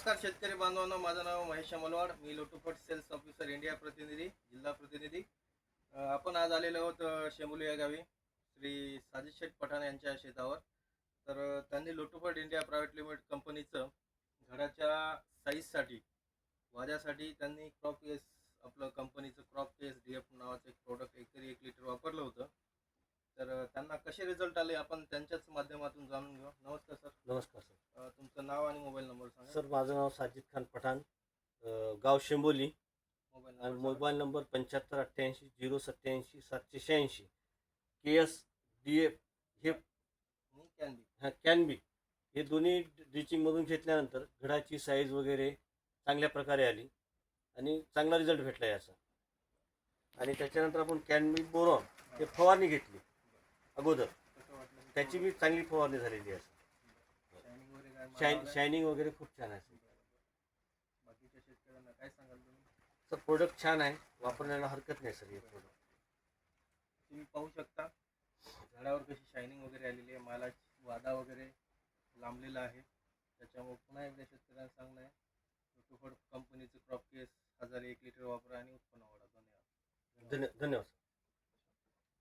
नमस्कार शेतकरी बांधवांनो माझं नाव महेश मलवाड मी लोटोफट सेल्स ऑफिसर इंडिया प्रतिनिधी जिल्हा प्रतिनिधी. आपण आज आलेलो आहोत अ, शेंबुली या गावी श्री साजिद शेठ पठाण यांच्या शेतावर. तर त्यांनी लोटोफट इंडिया प्रायव्हेट लिमिटेड कंपनीचं घराच्या साईजसाठी वाद्यासाठी त्यांनी क्रॉप केस आपलं कंपनीचं क्रॉप केस डी एफ त्यांना कसे रिझल्ट आले आपण त्यांच्याच माध्यमातून जाणून घेऊ. नमस्कार सर. नमस्कार सर. अ, तुमचं नाव आणि मोबाईल नंबर सांगा. सर माझं नाव साजिद खान पठाण अ, गाव शेंबोली. मोबाईल आणि नंबर मोबाईल नंबर पंच्याहत्तर अठ्ठ्याऐंशी झिरो सत्याऐंशी सातशे शहाऐंशी. के एस डी एफ हे कॅन बी हा कॅन बी हे दोन्ही ड्रिचिंगमधून घेतल्यानंतर घडाची साईज वगैरे चांगल्या प्रकारे आली. आणि चांगला रिझल्ट भेटला याचा. आणि त्याच्यानंतर आपण कॅन बी बोरॉन हे फवारणी घेतली. अगोदर. त्याची बी चांगली फवारणी झालेली आहे. शायनिंग वगैरे काय शाईन मारावं शायनिंग वगैरे खूप छान आहे. लागलं? बाकीच्या शेतकऱ्यांना काय सांगाल तुम्ही सर प्रोडक्ट छान आहे. वापरण्याला हरकत नाही सर हे प्रोडक्ट तुम्ही पाहू शकता झाडावर कशी शायनिंग वगैरे आलेली आहे. मालाची वादा वगैरे लांबलेला आहे. त्याच्यामुळे पुन्हा एकदा शेतकऱ्यांना सांगणं आहे कंपनीचं क्रॉप केस हज़ार एक लिटर वापरा आणि उत्पन्न वाढा धन्यवाद. धन्य धन्यवाद सर.